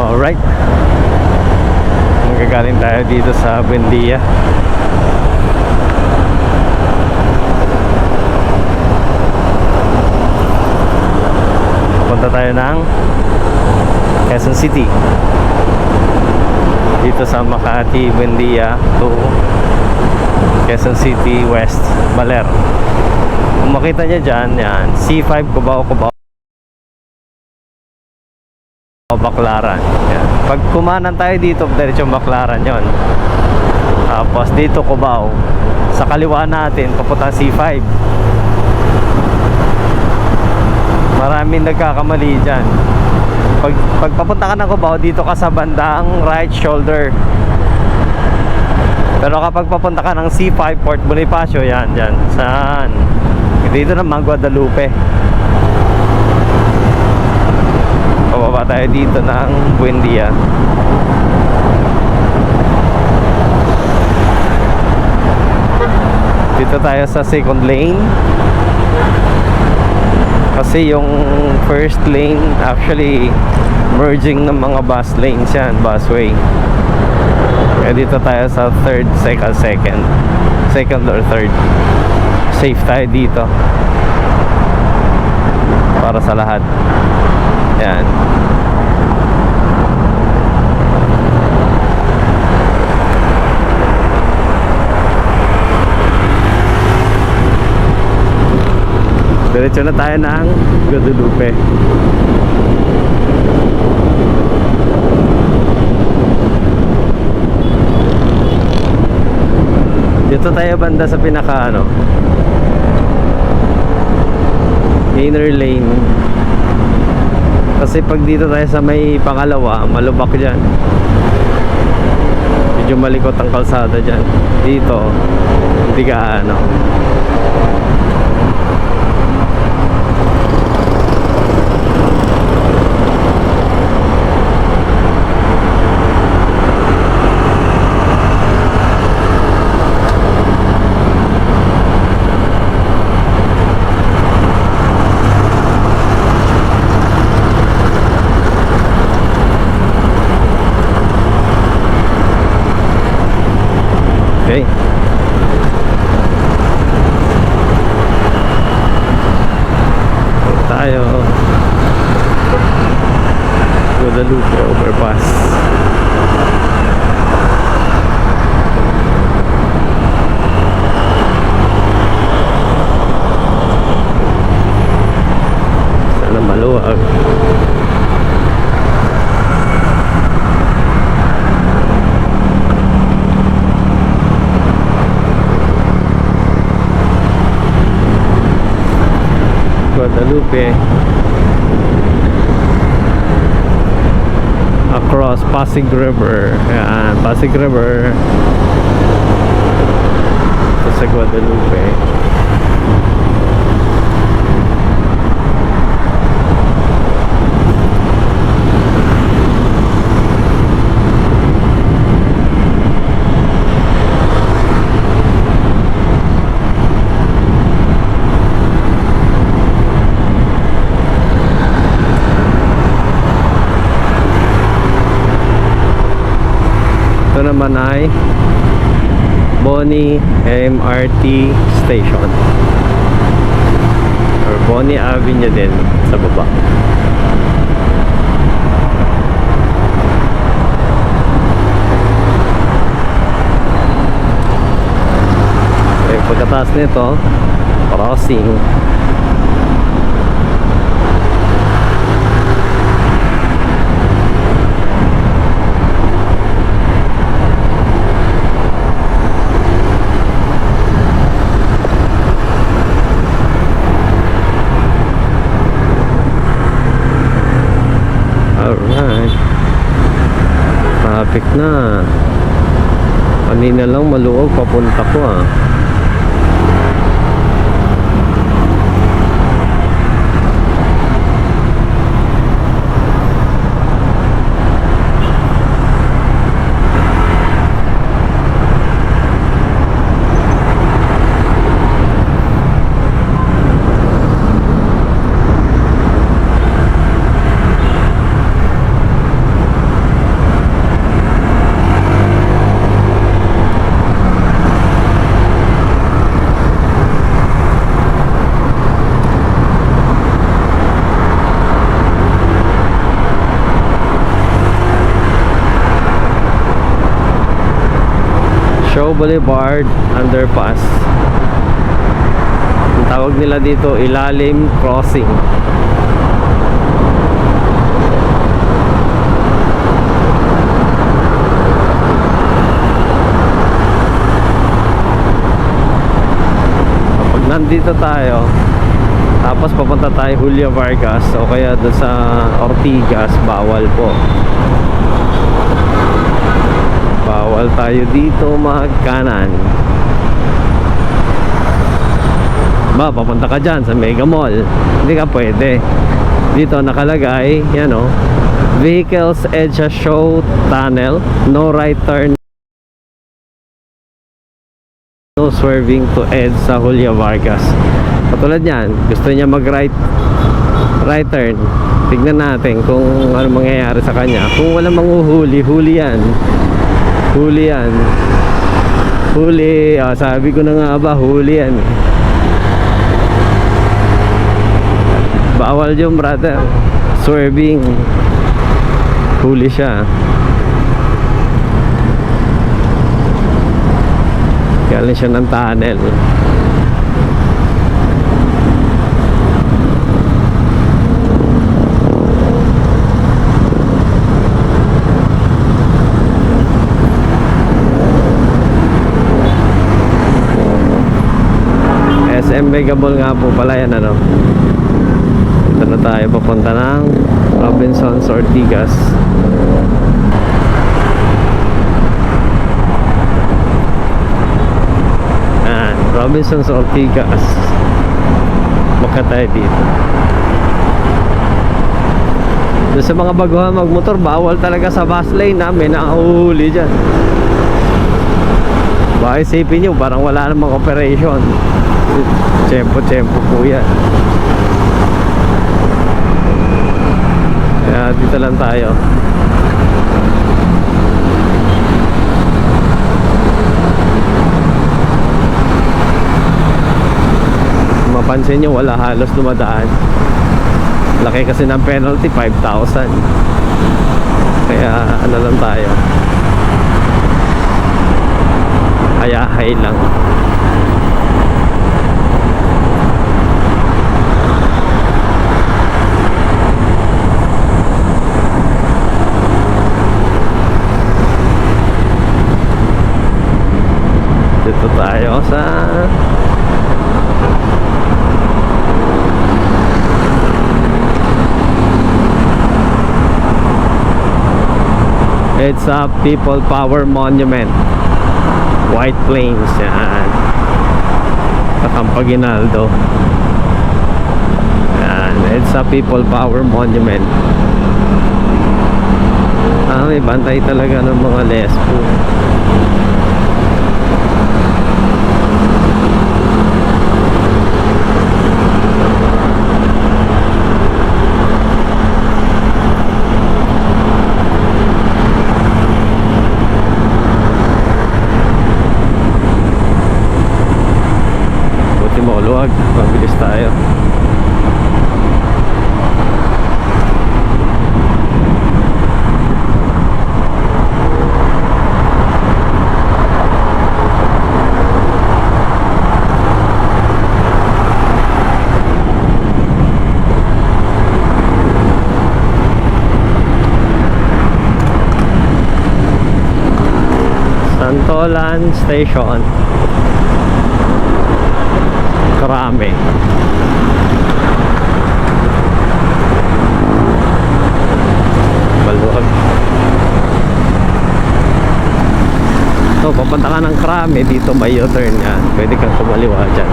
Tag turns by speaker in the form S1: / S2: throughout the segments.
S1: Alright. Magagaling tayo dito sa Buendia. Punta tayo ng Quezon City. Dito sa Makati, Buendia to Quezon City West, Baler. Kung makita niya dyan, yan, C5 Cubao Cubao Baclaran. Yan. Pag kumanan tayo dito, diretso Baclaran yon. Tapos dito Cubao. Sa kaliwa natin, papunta C5. Maraming nagkakamali dyan. Pag, pag papunta ka ng Cubao, dito ka sa bandang right shoulder. Pero kapag papunta ka ng C5 Port Bonifacio, yan, dyan. Saan? Dito naman Guadalupe. Pababa tayo dito ng Buendia. Dito tayo sa second lane. Kasi yung first lane actually merging ng mga bus lanes yan, busway. Kaya dito tayo sa third, second, second. Second or third. Safe tayo dito. Para sa lahat. Yan. Diretso na tayo ng Guadalupe. Dito tayo banda sa pinaka ano inner lane kasi pag dito tayo sa may pangalawa malubak dyan. Medyo malikot ang kalsada dyan. Dito hindi ka ano Okay. Tayo. Guadalupe overpass. Sana maluwag. Guadalupe. Across Pasig River. Ayan, Pasig River. Sa Guadalupe ito naman ay Bonnie MRT Station. Or Bonnie Avenue din sa baba. Okay, pagkataas nito crossing Alright. Traffic na. Kanina lang maluwag papunta ko ah. Boulevard Underpass. Ang tawag nila dito Ilalim Crossing. Kapag nandito tayo, tapos papunta tayo Julio Vargas o kaya doon sa Ortigas, bawal po. Bawal tayo dito magkanan. Ba, papunta ka dyan sa Mega Mall. Hindi ka pwede. Dito nakalagay, yan o. Vehicles edge show tunnel, no right turn, no swerving to edge sa Julio Vargas. Katulad yan, gusto niya mag right right turn. Tignan natin kung ano mangyayari sa kanya. Kung wala manghuhuli, huli yan. Huli yan. Huli. Ah, sabi ko na nga ba, huli yan. Bawal yung brother. Swerving. Huli siya. Galing siya ng tunnel. Mall nga po pala yan ano. Ito na tayo papunta ng Robinson's Ortigas. Ah, Robinson's Ortigas. Baka tayo dito. Doon sa mga baguhan magmotor, bawal talaga sa bus lane namin nakahuli dyan. Baka isipin nyo, parang wala namang operation. Tempo-tempo po yan. Kaya dito lang tayo. Mapansin nyo, wala halos dumadaan. Laki kasi ng penalty, 5,000. Kaya ano lang tayo. Hayahay lang. Dito tayo sa It's a People Power Monument. White Plains yan. Kakampaginaldo yan It's a People Power Monument. Ah, may bantay talaga ng mga lesbo Santolan Station. Karami. Baluag. So, papunta ka ng Krame, dito may U-turn yan. Pwede kang kumaliwa dyan.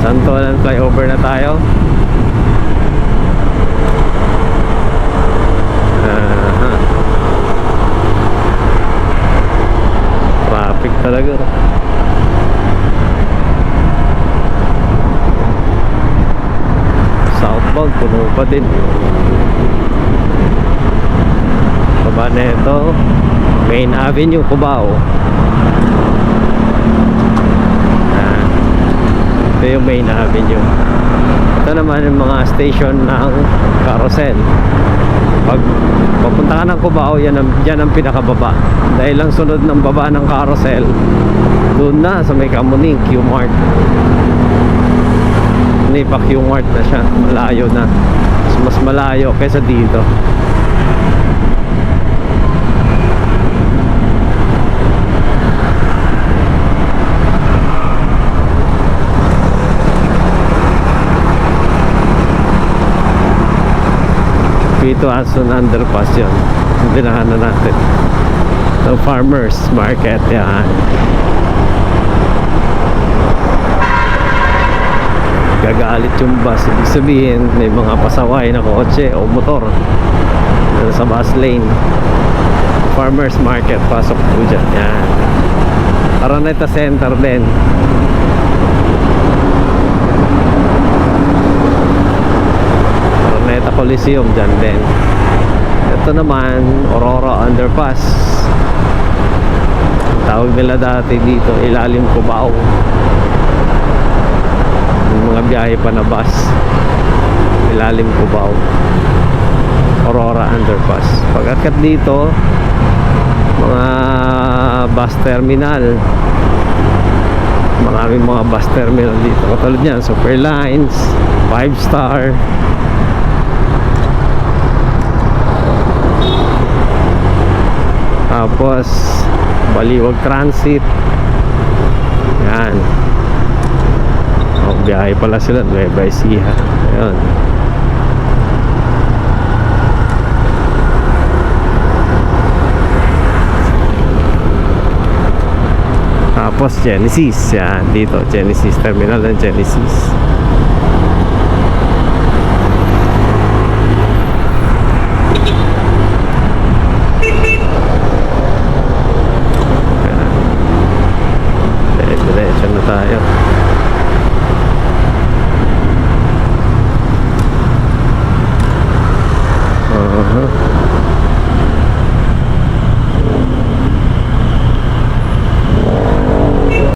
S1: Santolan flyover na tayo. Aha. Traffic talaga. Southbound, puno pa din. Baba na ito, Main Avenue, Cubao. Ito yung Main Avenue. Ito naman yung mga station ng carousel. Pag papunta ka ng Cubao, yan ang, yan ang pinakababa. Dahil lang sunod ng baba ng carousel, doon na sa may Kamuning, Q-Mart. Hindi pa Q-Mart na siya. Malayo na. Mas, mas malayo kaysa dito. Pito Asun Underpass yun. Dinahanan natin. The Farmers Market. Yan. Gagalit yung bus. Ibig sabihin, may mga pasaway na kotse o motor Dito sa bus lane. Farmers Market. Pasok po dyan. Yan. Araneta Center din. Araneta Coliseum dyan din. Ito naman, Aurora Underpass. Tawag nila dati dito, Ilalim Cubao. Yung mga biyahe pa na bus. Ilalim Cubao. Aurora Underpass. Pagkakat dito, mga bus terminal. Maraming mga bus terminal dito. Katulad niyan, Superlines, 5 Star, Tapos Baliwag Transit. Yan. Oh, biyahe pala sila Nueva Ecija. Ayun. Tapos Genesis. Yan, dito. Genesis. Terminal ng Genesis.